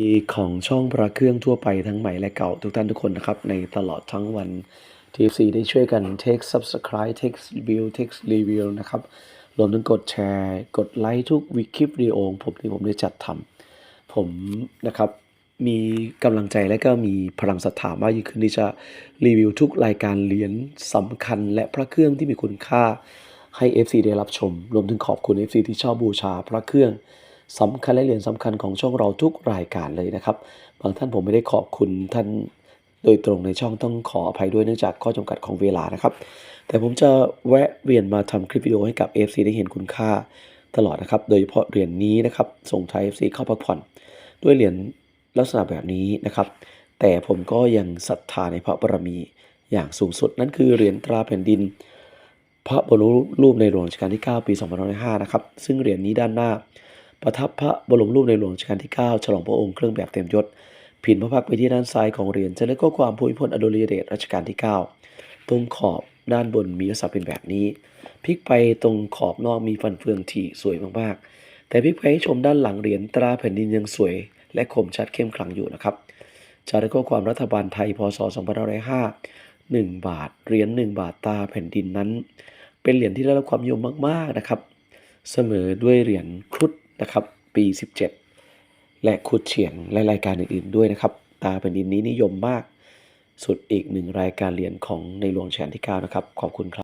ีของช่องพระเครื่องทั่วไปทั้งใหม่และเก่าทุกท่านทุกคนนะครับ ในตลอดทั้งวัน TFC ได้ช่วยกัน take subscribe take review take review นะครับ รวมถึงกดแชร์ กดไลค์ทุกวิคลิปวิดีโอผมที่ผมได้จัดทำผมนะครับมีกำลังใจและก็มีพลังศรัทธามากยิ่งขึ้นที่จะรีวิวทุกรายการเหรียญสำคัญ และพระเครื่องที่มีคุณค่าให้ FC ได้รับชม รวมถึงขอบคุณ FC ที่ชอบบูชาพระเครื่อง สำคัญและเหรียญสำคัญของช่องเราทุกรายการเลยนะครับ บางท่านผมไม่ได้ขอบคุณท่านโดยตรงในช่องต้องขออภัยด้วยเนื่องจากข้อจำกัดของเวลานะครับ แต่ผมจะแวะเวียนมาทำคลิปวิดีโอให้กับ FC ได้เห็นคุณค่าตลอดนะครับ โดยเฉพาะเหรียญนี้นะครับ ส่งไทย FC เข้าพักผ่อน ด้วยเหรียญลักษณะแบบนี้นะครับ แต่ผมก็ยังศรัทธาในพระบารมีอย่างสูงสุด นั่นคือเหรียญตราแผ่นดิน พระบรมรูปในหลวงรัชกาลที่ 9 ปี 2505 นะครับ ซึ่งเหรียญนี้ด้านหน้า ประทับพระบรมรูปในหลวงรัชกาลที่ 9 ฉลองพระองค์เครื่องแบบเต็มยศพินพระพักตร์ไปที่ด้านซ้ายของเหรียญจะเล็กข้อความภูมิพลอดุลยเดชรัชกาลที่ 9 ตรงขอบด้านบนมีลักษณะเป็นแบบนี้พลิกไปตรงขอบนอกมีฟันเฟืองถี่สวยมากๆ แต่พลิกไปให้ชมด้านหลังเหรียญตราแผ่นดินยังสวย และคมชัดเข้มขลังอยู่นะครับจารึกข้อความรัฐบาลไทยพศ2505 1 บาทเหรียญ1บาทตาแผ่นดินนั้น เป็นเหรียญที่ได้รับความนิยมมาก ๆ นะครับ เสมอด้วยเหรียญครุฑ นะครับ ปี 17 และขุดเฉียงและรายการอื่นๆด้วยนะครับ ตาแผ่นดินนี้นิยมมาก สุดอีกหนึ่งรายการเหรียญของในหลวงรัชกาลที่ 9 นะครับ ขอบคุณครับ